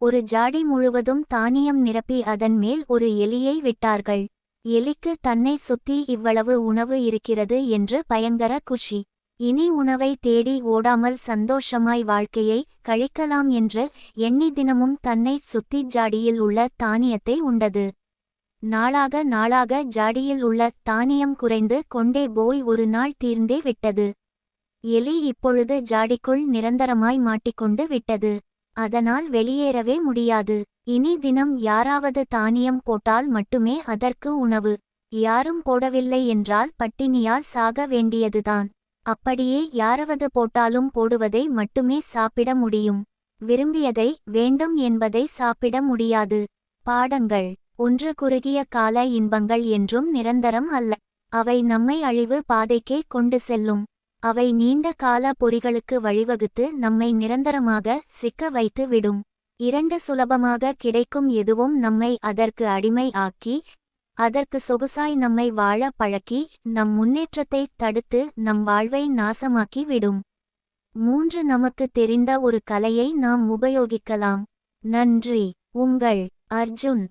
ஒரு ஜாடி முழுவதும் தானியம் நிரப்பி அதன் மேல் ஒரு எலியை விட்டார்கள். எலிக்கு தன்னை சுத்தி இவ்வளவு உணவு இருக்கிறது என்று பயங்கர குஷி. இனி உணவை தேடி ஓடாமல் சந்தோஷமாய் வாழ்க்கையை கழிக்கலாம் என்று எண்ணி தினமும் தன்னை சுத்தி ஜாடியில் உள்ள தானியத்தை உண்டது. நாளாக நாளாக ஜாடியில் உள்ள தானியம் குறைந்து கொண்டே போய் ஒரு நாள் தீர்ந்தே விட்டது. எலி இப்பொழுது ஜாடிக்குள் நிரந்தரமாய் மாட்டிக்கொண்டு விட்டது. அதனால் வெளியேறவே முடியாது. இனி தினம் யாராவது தானியம் போட்டால் மட்டுமே அதற்கு உணவு. யாரும் போடவில்லை என்றால் பட்டினியால் சாக வேண்டியதுதான். அப்படியே யாராவது போட்டாலும் போடுவதை மட்டுமே சாப்பிட முடியும். விரும்பியதை வேண்டும் என்பதை சாப்பிட முடியாது. பாடங்கள். ஒன்று குறுகிய கால இன்பங்கள் என்றும் நிரந்தரம் அல்ல. அவை நம்மை அழிவு பாதைக்கே கொண்டு செல்லும். அவை நீண்ட கால பொறிகளுக்கு வழிவகுத்து நம்மை நிரந்தரமாக சிக்க வைத்து விடும். இரண்டு சுலபமாக கிடைக்கும் எதுவும் நம்மை அதற்கு அடிமை ஆக்கி அதற்கு சொகுசாய் நம்மை வாழ பழக்கி நம் முன்னேற்றத்தை தடுத்து நம் வாழ்வை நாசமாக்கி விடும். மூன்று நமக்கு தெரிந்த ஒரு கலையை நாம் உபயோகிக்கலாம். நன்றி. உங்கள் அர்ஜுன்.